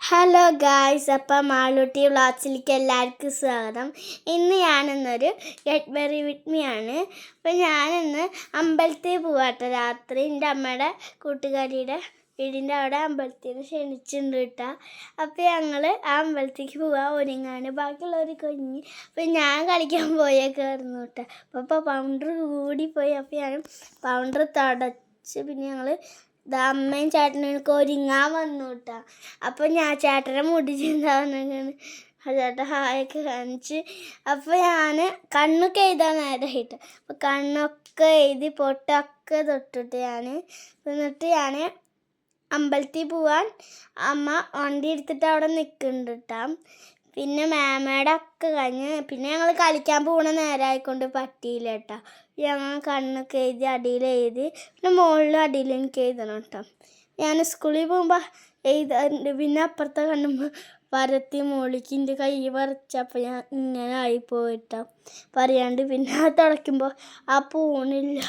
Hello guys അപ്പം മാളൂട്ടി വ്ളോഗ്സിലേക്ക് എല്ലാവർക്കും സ്വാഗതം. ഇന്ന് ഞാനിന്നൊരു ഗെറ്റ് ആണ്. അപ്പം ഞാനിന്ന് അമ്പലത്തിൽ പോവാട്ടോ. രാത്രി എന്റെ അമ്മയുടെ കൂട്ടുകാരിയുടെ വീടിന്റെ അവിടെ അമ്പലത്തിൽ ക്ഷണിച്ചിട്ടുണ്ട് കേട്ടോ. അപ്പോൾ ഞങ്ങൾ ആ അമ്പലത്തേക്ക് പോവാൻ ഒരുങ്ങാണ് ബാക്കിയുള്ളവർ കൊഞ്ഞ്. അപ്പം ഞാൻ കളിക്കാൻ പോയേക്കായിരുന്നു കേട്ടോ. അപ്പോൾ പൗണ്ടർ കൂടിപ്പോയി അപ്പോൾ ഞാൻ പൗണ്ടർ തടച്ച് പിന്നെ ഞങ്ങൾ അമ്മയും ചേട്ടനൊക്കെ ഒരുങ്ങാൻ വന്നു കേട്ടാ അപ്പൊ ഞാൻ ചേട്ടനെ മുടി ചിന്താവുന്നതാണ് ചേട്ടൻ ഹായൊക്കെ കാണിച്ച്. അപ്പോൾ ഞാൻ കണ്ണൊക്കെ എഴുതാൻ നേരമായിട്ട് അപ്പോൾ കണ്ണൊക്കെ എഴുതി പൊട്ടൊക്കെ തൊട്ടിട്ട് ഞാൻ എന്നിട്ട് ഞാൻ അമ്പലത്തിൽ പോവാൻ അമ്മ വണ്ടി എടുത്തിട്ട് അവിടെ നിൽക്കുന്നുണ്ട് കേട്ടാ പിന്നെ മാമയുടെ ഒക്കെ കഴിഞ്ഞ് പിന്നെ ഞങ്ങൾ കളിക്കാൻ പോകണ നേരമായിക്കൊണ്ട് പറ്റിയില്ല കേട്ടോ ഞങ്ങൾ കണ്ണൊക്കെ എഴുതി അടിയിൽ എഴുതി പിന്നെ മുകളിലും അടിയിലും എനിക്ക് എഴുതണം കേട്ടോ ഞാൻ സ്കൂളിൽ പോകുമ്പോൾ എഴുതാറുണ്ട് പിന്നെ അപ്പുറത്തെ കണ്ണുമ്പോൾ വരത്തി മോളിക്ക് എന്റെ കൈ പറിച്ചപ്പോൾ ഞാൻ ഇങ്ങനെ ആയിപ്പോയിട്ടാ. പറയാണ്ട് പിന്നെ തുടയ്ക്കുമ്പോൾ ആ പൂണില്ല.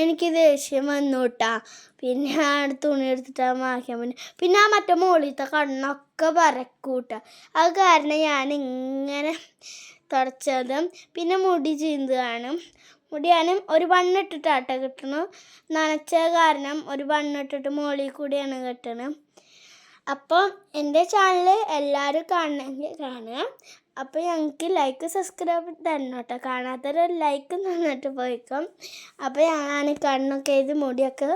എനിക്ക് ദേഷ്യം വന്നു കേട്ടാ പിന്നെ ആ തുണി എടുത്തിട്ട് മാക്കിയാൽ പിന്നെ പിന്നെ ആ മറ്റേ മോളിത്തെ കണ്ണൊക്കെ വരക്കൂട്ട. അത് കാരണം ഞാൻ ഇങ്ങനെ തുടച്ചത് പിന്നെ മുടി ചീന്തുകയാണ് മുടിയാനും ഒരു വണ്ണിട്ടിട്ടാട്ട കിട്ടണം നനച്ച കാരണം ഒരു ബണ്ണിട്ടിട്ട് മുകളിൽ കൂടിയാണ് കെട്ടണത്. അപ്പോൾ എന്റെ ചാനൽ എല്ലാവരും കാണണമെങ്കിൽ കാണുക. അപ്പോൾ ഞങ്ങൾക്ക് ലൈക്ക് സബ്സ്ക്രൈബ് തരണം കേട്ടോ കാണാത്തൊരു ലൈക്ക് തന്നിട്ട് പോയിക്കും. അപ്പോൾ ഞാൻ കണ്ണൊക്കെ ഇത് മുടിയൊക്കെ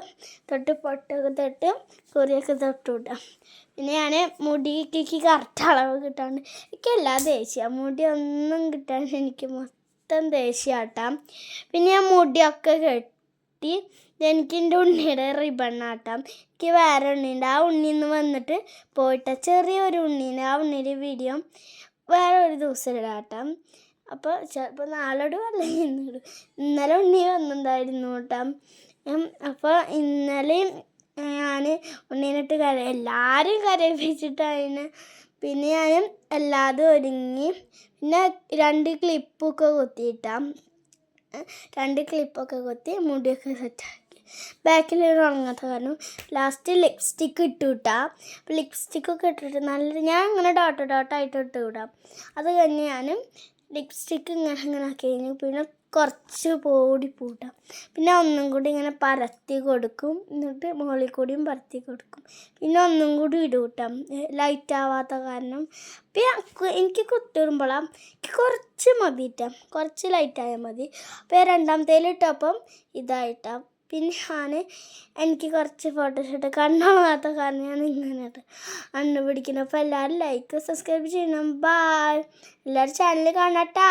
തൊട്ട് പൊട്ടൊക്കെ തൊട്ട് കുറിയൊക്കെ തൊട്ട് വിട്ടാം പിന്നെ ഞാൻ മുടിക്ക് കറക്റ്റ് അളവ് കിട്ടാണ്ട് എനിക്ക് എല്ലാ ദേഷ്യ. മുടി ഒന്നും കിട്ടാണ്ട് എനിക്ക് മൊത്തം ദേഷ്യം ആട്ടാം പിന്നെ ഞാൻ മുടിയൊക്കെ കെട്ടി എനിക്ക് എന്റെ ഉണ്ണിയുടെ റിബണ്ണാട്ടാം എനിക്ക് വേറെ ഉണ്ണീന്റെ ആ ഉണ്ണിയിൽ നിന്ന് വന്നിട്ട് പോയിട്ട് ചെറിയൊരു ഉണ്ണീന്റെ ആ ഉണ്ണിയുടെ വീഡിയോ വേറെ ഒരു ദിവസം ഇടാട്ടാം. അപ്പോൾ ചിലപ്പോൾ നാളോട് അല്ലെങ്കിൽ ഇന്നിടും. ഇന്നലെ ഉണ്ണി വന്നിട്ടുണ്ടായിരുന്നു കേട്ടോ. അപ്പോൾ ഇന്നലെ ഞാൻ ഉണ്ണീനിട്ട് കര എല്ലാവരും കരയിപ്പിച്ചിട്ട് പിന്നെ ഞാൻ എല്ലാതും ഒരുങ്ങി. പിന്നെ രണ്ട് ക്ലിപ്പൊക്കെ കുത്തിയിട്ടാം. രണ്ട് ക്ലിപ്പൊക്കെ കുത്തി മുടിയൊക്കെ സെറ്റാക്കി ബാക്കിൽ ഉണങ്ങാത്ത കാരണം ലാസ്റ്റ് ലിപ്സ്റ്റിക്ക് ഇട്ടു വിട്ടാ ലിപ്സ്റ്റിക്കൊക്കെ ഇട്ടിട്ട് നല്ല ഞാൻ അങ്ങനെ ഡോട്ട് ഡോട്ടായിട്ട് ഇട്ട് വിടാം. അത് കഴിഞ്ഞ് ഞാൻ ലിപ്സ്റ്റിക്ക് ഇങ്ങനെ ഇങ്ങനെ ആക്കി കഴിഞ്ഞു പിന്നെ കുറച്ച് പൊടി പൂട്ടാം പിന്നെ ഒന്നും കൂടി ഇങ്ങനെ പരത്തി കൊടുക്കും. എന്നിട്ട് മുകളിൽ കൂടിയും പരത്തി കൊടുക്കും. പിന്നെ ഒന്നും കൂടി ഇടും കൂട്ടാം ലൈറ്റ് ആവാത്ത കാരണം. പിന്നെ എനിക്ക് കുത്തിടുമ്പോഴാണ് എനിക്ക് കുറച്ച് മതി ഇട്ടാം കുറച്ച് ലൈറ്റ് ആയാൽ മതി. അപ്പോൾ രണ്ടാമത്തേലിട്ടപ്പം ഇതായിട്ടാം. പിന്നെ ഞാൻ എനിക്ക് കുറച്ച് ഫോട്ടോഷൂട്ട് കണ്ണുണങ്ങാത്ത കാരണം ഞാൻ ഇങ്ങനെ അണ്ണു പിടിക്കുന്നത് അപ്പോൾ എല്ലാവരും ലൈക്ക് സബ്സ്ക്രൈബ് ചെയ്യണം. ബായ് എല്ലാവരും ചാനൽ കാണാട്ടാ.